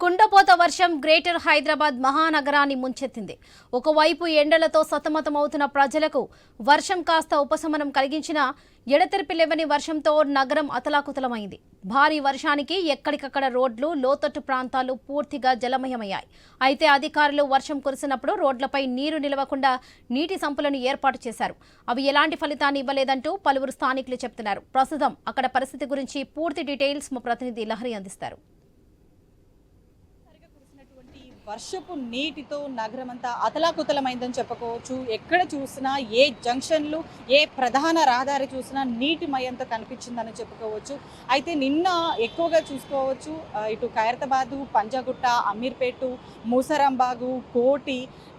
కుండపోత వర్షం గ్రేటర్ హైదరాబాద్ మహానగరాన్ని ముంచెత్తింది. ఒకవైపు ఎండలతో సతమతమవుతున్న ప్రజలకు వర్షం కాస్త ఉపశమనం కలిగించిన ఎడతెరిపి లేవని వర్షంతో నగరం అతలాకుతలమైంది. భారీ వర్షానికి ఎక్కడికక్కడ రోడ్లు లోతట్టు ప్రాంతాలు పూర్తిగా జలమయమయ్యాయి. అయితే అధికారులు వర్షం కురిసినప్పుడు రోడ్లపై నీరు నిలవకుండా నీటి సంపులను ఏర్పాటు చేశారు. అవి ఎలాంటి ఫలితాన్ని ఇవ్వలేదంటూ పలువురు స్థానికులు చెబుతున్నారు. ప్రస్తుతం అక్కడ పరిస్థితి గురించి పూర్తి డీటెయిల్స్ మా ప్రతినిధి లహరి అందిస్తారు. వర్షపు నీటితో నగరం అంతా అతలాకుతలమైందని చెప్పుకోవచ్చు. ఎక్కడ చూసినా ఏ జంక్షన్లు ఏ ప్రధాన రహదారి చూసినా నీటి మయంతో కనిపించిందని చెప్పుకోవచ్చు. అయితే నిన్న ఎక్కువగా చూసుకోవచ్చు ఇటు ఖైరతాబాదు పంజాగుట్ట అమీర్పేటు మూసరాంబాగు కోటి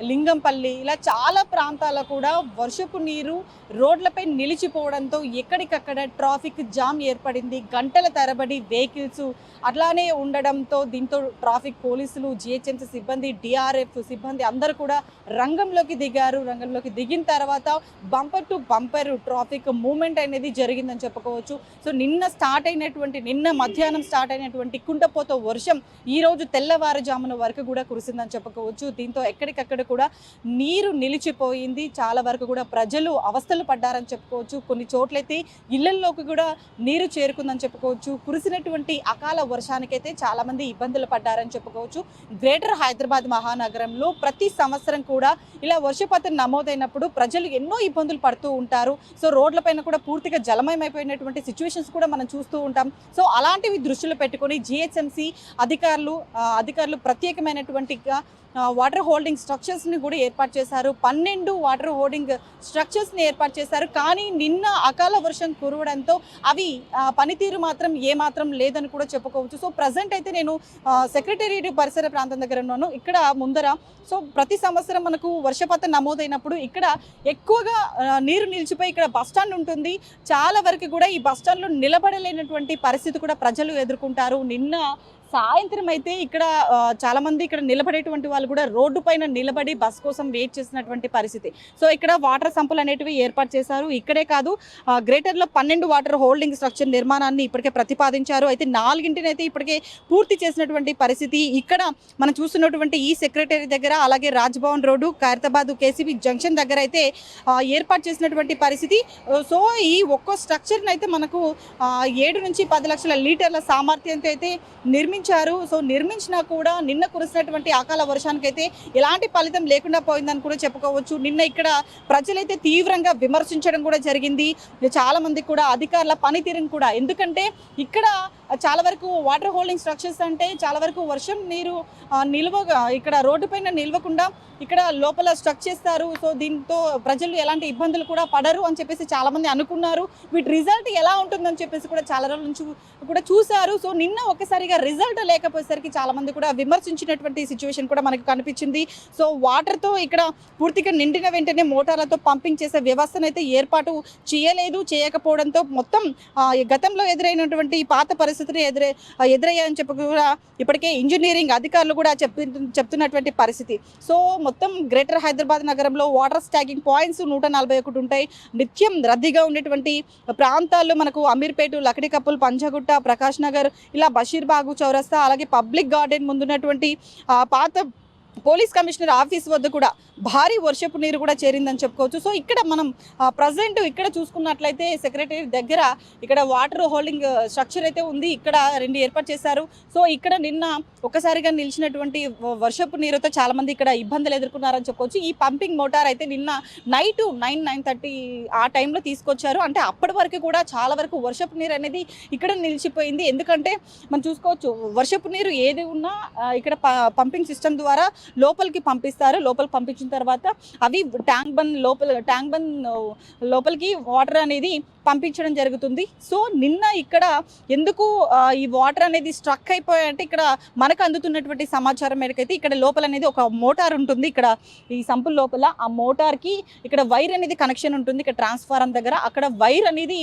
లింగంపల్లి ఇలా చాలా ప్రాంతాల కూడా వర్షపు నీరు రోడ్లపై నిలిచిపోవడంతో ఎక్కడికక్కడ ట్రాఫిక్ జామ్ ఏర్పడింది. గంటల తరబడి వెహికల్స్ అట్లానే ఉండడంతో దీంతో ట్రాఫిక్ పోలీసులు జిహెచ్ఎంసీ సిబ్బంది డిఆర్ఎఫ్ సిబ్బంది అందరూ కూడా రంగంలోకి దిగారు. రంగంలోకి దిగిన తర్వాత bumper to bumper traffic movement అనేది జరిగిందని చెప్పుకోవచ్చు. సో నిన్న స్టార్ట్ అయినటువంటి నిన్న మధ్యాహ్నం స్టార్ట్ అయినటువంటి కుండపోత వర్షం ఈ రోజు తెల్లవారుజామున వరకు కూడా కురిసిందని చెప్పుకోవచ్చు. దీంతో ఎక్కడికక్కడ కూడా నీరు నిలిచిపోయింది. చాలా వరకు కూడా ప్రజలు అవస్థలు పడ్డారని చెప్పుకోవచ్చు. కొన్ని చోట్లయితే ఇళ్ళల్లోకి కూడా నీరు చేరుకుందని చెప్పుకోవచ్చు. కురిసినటువంటి అకాల వర్షానికైతే చాలా మంది ఇబ్బందులు పడ్డారని చెప్పుకోవచ్చు. గ్రేటర్ హైదరాబాద్ మహానగరంలో ప్రతి సంవత్సరం కూడా ఇలా వర్షపాతం నమోదైనప్పుడు ప్రజలు ఎన్నో ఇబ్బందులు పడుతూ ఉంటారు. సో రోడ్లపైన కూడా పూర్తిగా జలమయమైపోయినటువంటి సిచ్యువేషన్స్ కూడా మనం చూస్తూ ఉంటాం. సో అలాంటివి దృష్టిలో పెట్టుకొని జిహెచ్ఎంసి అధికారులు అధికారులు ప్రత్యేకమైనటువంటి వాటర్ హోల్డింగ్ స్ట్రక్చర్స్ని కూడా ఏర్పాటు చేశారు. పన్నెండు వాటర్ హోల్డింగ్ స్ట్రక్చర్స్ని ఏర్పాటు చేశారు. కానీ నిన్న అకాల వర్షం కురవడంతో అవి పనితీరు మాత్రం ఏ మాత్రం లేదని కూడా చెప్పుకోవచ్చు. సో ప్రజెంట్ అయితే నేను సెక్రటేరియట్ పరిసర ప్రాంతం దగ్గర ఉన్నాను. ఇక్కడ ముందర. సో ప్రతి సంవత్సరం మనకు వర్షపాతం నమోదైనప్పుడు ఇక్కడ ఎక్కువగా నీరు నిలిచిపోయి ఇక్కడ బస్ స్టాండ్ ఉంటుంది. చాలా వరకు కూడా ఈ బస్ స్టాండ్లో నిలబడలేనటువంటి పరిస్థితి కూడా ప్రజలు ఎదుర్కొంటారు. నిన్న సాయంత్రం అయితే ఇక్కడ చాలామంది ఇక్కడ నిలబడేటువంటి వాళ్ళు కూడా రోడ్డు పైన నిలబడి బస్ కోసం వెయిట్ చేసినటువంటి పరిస్థితి. సో ఇక్కడ వాటర్ సంపులు అనేటివి ఏర్పాటు చేశారు. ఇక్కడే కాదు గ్రేటర్లో పన్నెండు వాటర్ హోల్డింగ్ స్ట్రక్చర్ నిర్మాణాన్ని ఇప్పటికే ప్రతిపాదించారు. అయితే నాలుగింటిని అయితే ఇప్పటికే పూర్తి చేసినటువంటి పరిస్థితి. ఇక్కడ మనం చూస్తున్నటువంటి ఈ సెక్రటరీ దగ్గర అలాగే Raj Bhavan road Khairatabad KCB junction దగ్గర అయితే ఏర్పాటు చేసినటువంటి పరిస్థితి. సో ఈ ఒక్కో స్ట్రక్చర్ని అయితే మనకు ఏడు నుంచి పది లక్షల లీటర్ల సామర్థ్యంతో అయితే నిర్మించారు. సో నిర్మించినా కూడా నిన్న కురిసినటువంటి అకాల వర్షానికైతే ఎలాంటి ఫలితం లేకుండా పోయిందని కూడా చెప్పుకోవచ్చు. నిన్న ఇక్కడ ప్రజలైతే తీవ్రంగా విమర్శించడం కూడా జరిగింది. చాలామంది కూడా అధికారుల పనితీరును కూడా ఎందుకంటే ఇక్కడ చాలా వరకు వాటర్ హోల్డింగ్ స్ట్రక్చర్స్ అంటే చాలా వరకు వర్షం నీరు ఆ, నిల్వగా ఇక్కడ రోడ్డు పైన నిల్వకుండా ఇక్కడ లోపల స్ట్రక్ చేస్తారు. సో దీంతో ప్రజలు ఎలాంటి ఇబ్బందులు కూడా పడరు అని చెప్పేసి చాలామంది అనుకున్నారు. వీటి రిజల్ట్ ఎలా ఉంటుందని చెప్పేసి కూడా చాలా రోజుల నుంచి కూడా చూశారు. సో నిన్న ఒక్కసారిగా రిజల్ట్ లేకపోయేసరికి చాలామంది కూడా విమర్శించినటువంటి సిచ్యువేషన్ కూడా మనకు కనిపించింది. సో వాటర్తో ఇక్కడ పూర్తిగా నిండిన వెంటనే మోటార్లతో పంపింగ్ చేసే వ్యవస్థను అయితే ఏర్పాటు చేయలేదు చేయకపోవడంతో మొత్తం గతంలో ఎదురైనటువంటి పాత పరిస్థితి పరిస్థితిని ఎదురై ఎదురయ్యాయని చెప్పి కూడా ఇప్పటికే ఇంజనీరింగ్ అధికారులు కూడా చెప్పి చెప్తున్నటువంటి పరిస్థితి. సో మొత్తం గ్రేటర్ హైదరాబాద్ నగరంలో వాటర్ స్టాకింగ్ పాయింట్స్ నూట నలభై ఒకటి ఉంటాయి. నిత్యం రద్దీగా ఉండేటువంటి ప్రాంతాల్లో మనకు అమీర్పేట లకడి కప్పులు పంచగుట్ట ప్రకాష్ నగర్ ఇలా బషీర్బాగు చౌరస్తా అలాగే పబ్లిక్ గార్డెన్ ముందున్నటువంటి పాత పోలీస్ కమిషనర్ ఆఫీస్ వద్ద కూడా భారీ వర్షపు నీరు కూడా చేరిందని చెప్పుకోవచ్చు. సో ఇక్కడ మనం ప్రజెంట్ ఇక్కడ చూసుకున్నట్లయితే సెక్రటరీ దగ్గర ఇక్కడ వాటర్ హోల్డింగ్ స్ట్రక్చర్ అయితే ఉంది. ఇక్కడ రెండు ఏర్పాటు చేశారు. సో ఇక్కడ నిన్న ఒక్కసారిగా నిలిచినటువంటి వర్షపు నీరుతో చాలా మంది ఇక్కడ ఇబ్బందులు ఎదుర్కొన్నారని చెప్పుకోవచ్చు. ఈ పంపింగ్ మోటార్ అయితే నిన్న నైట్ నైన్ నైన్ థర్టీ ఆ టైంలో తీసుకొచ్చారు. అంటే అప్పటి వరకు కూడా చాలా వరకు వర్షపు నీరు అనేది ఇక్కడ నిలిచిపోయింది. ఎందుకంటే మనం చూసుకోవచ్చు వర్షపు నీరు ఏది ఉన్నా ఇక్కడ ప- పంపింగ్ సిస్టమ్ ద్వారా లోపలికి పంపిస్తారు. లోపలికి పంపించిన తర్వాత అవి ట్యాంక్ బంద్ లోపల ట్యాంక్ బంద్ లోపలికి వాటర్ అనేది పంపించడం జరుగుతుంది. సో నిన్న ఇక్కడ ఎందుకు ఈ వాటర్ అనేది స్ట్రక్ అయిపోయాయంటే ఇక్కడ మనకు అందుతున్నటువంటి సమాచారం మేరకు అయితే ఇక్కడ లోపల అనేది ఒక మోటార్ ఉంటుంది. ఇక్కడ ఈ సంపుల లోపల ఆ మోటార్కి ఇక్కడ వైర్ అనేది కనెక్షన్ ఉంటుంది. ఇక్కడ ట్రాన్స్ఫారం దగ్గర అక్కడ వైర్ అనేది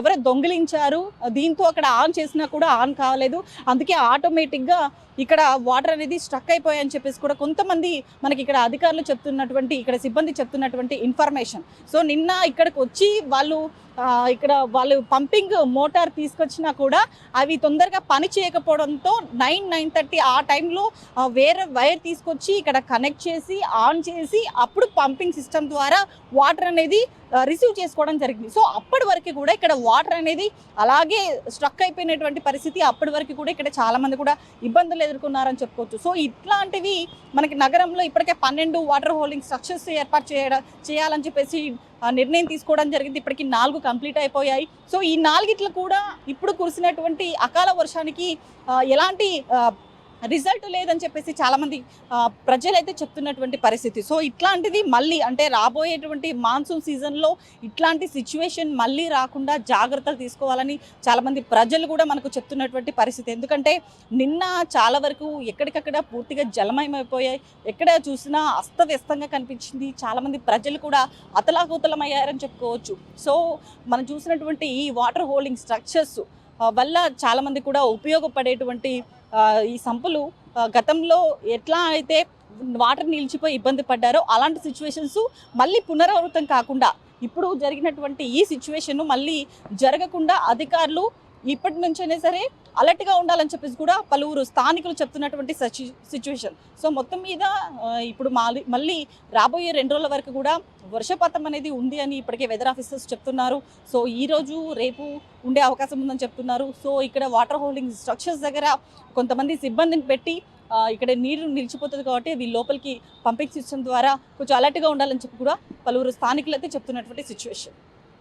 ఎవరో దొంగిలించారు దీంతో అక్కడ ఆన్ చేసినా కూడా ఆన్ కాలేదు. అందుకే ఆటోమేటిక్గా ఇక్కడ వాటర్ అనేది స్ట్రక్ అయిపోయాయని చెప్పేసి కూడా కొంతమంది మనకి ఇక్కడ అధికారులు చెప్తున్నటువంటి ఇక్కడ సిబ్బంది చెప్తున్నటువంటి ఇన్ఫర్మేషన్. సో నిన్న ఇక్కడికి వచ్చి వాళ్ళు ఇక్కడ వాళ్ళు పంపింగ్ మోటార్ తీసుకొచ్చినా కూడా అవి తొందరగా పని చేయకపోవడంతో నైన్ నైన్ థర్టీ ఆ టైంలో వేరే వైర్ తీసుకొచ్చి ఇక్కడ కనెక్ట్ చేసి ఆన్ చేసి అప్పుడు పంపింగ్ సిస్టమ్ ద్వారా వాటర్ అనేది రిసీవ్ చేసుకోవడం జరిగింది. సో అప్పటి వరకు కూడా ఇక్కడ వాటర్ అనేది అలాగే స్ట్రక్ అయిపోయినటువంటి పరిస్థితి అప్పటి వరకు కూడా ఇక్కడ చాలామంది కూడా ఇబ్బందులు ఎదుర్కొన్నారని చెప్పుకోవచ్చు. సో ఇట్లాంటివి మనకి నగరంలో ఇప్పటికే పన్నెండు వాటర్ హోల్డింగ్ స్ట్రక్చర్స్ ఏర్పాటు చేయడం చేయాలని చెప్పేసి నిర్ణయం తీసుకోవడం జరిగింది. ఇప్పటికి నాలుగు కంప్లీట్ అయిపోయాయి. సో ఈ నాలుగిట్లు కూడా ఇప్పుడు కురిసినటువంటి అకాల వర్షానికి ఎలాంటి రిజల్ట్ లేదని చెప్పేసి చాలామంది ప్రజలైతే చెప్తున్నటువంటి పరిస్థితి. సో ఇట్లాంటిది మళ్ళీ అంటే రాబోయేటువంటి మాన్సూన్ సీజన్లో ఇట్లాంటి సిచ్యువేషన్ మళ్ళీ రాకుండా జాగ్రత్తలు తీసుకోవాలని చాలామంది ప్రజలు కూడా మనకు చెప్తున్నటువంటి పరిస్థితి. ఎందుకంటే నిన్న చాలా వరకు ఎక్కడికక్కడ పూర్తిగా జలమయమైపోయాయి. ఎక్కడ చూసినా అస్తవ్యస్తంగా కనిపించింది. చాలామంది ప్రజలు కూడా అతలాకుతలమయ్యారని చెప్పుకోవచ్చు. సో మనం చూసినటువంటి ఈ వాటర్ హోల్డింగ్ స్ట్రక్చర్స్ వల్ల చాలామంది కూడా ఉపయోగపడేటువంటి ఈ సంపులు గతంలో ఎట్లా అయితే వాటర్ నిలిచిపోయి ఇబ్బంది పడ్డారో అలాంటి సిచ్యువేషన్స్ మళ్ళీ పునరావృతం కాకుండా ఇప్పుడు జరిగినటువంటి ఈ సిచ్యువేషన్ మళ్ళీ జరగకుండా అధికారులు ఇప్పటి నుంచైనా సరే అలర్ట్గా ఉండాలని చెప్పేసి కూడా పలువురు స్థానికులు చెప్తున్నటువంటి సిచ్యువేషన్ సో మొత్తం మీద ఇప్పుడు మాలి మళ్ళీ రాబోయే రెండు రోజుల వరకు కూడా వర్షపాతం అనేది ఉంది అని ఇప్పటికే వెదర్ ఆఫీసర్స్ చెప్తున్నారు. సో ఈ రోజు రేపు ఉండే అవకాశం ఉందని చెప్తున్నారు. సో ఇక్కడ వాటర్ హోల్డింగ్ స్ట్రక్చర్స్ దగ్గర కొంతమంది సిబ్బందిని పెట్టి ఇక్కడ నీరు నిలిచిపోతుంది కాబట్టి వీళ్ళు లోపలికి పంపింగ్ సిస్టమ్ ద్వారా కొంచెం అలర్ట్గా ఉండాలని చెప్పి కూడా పలువురు స్థానికులు అయితే చెప్తున్నటువంటి సిచ్యువేషన్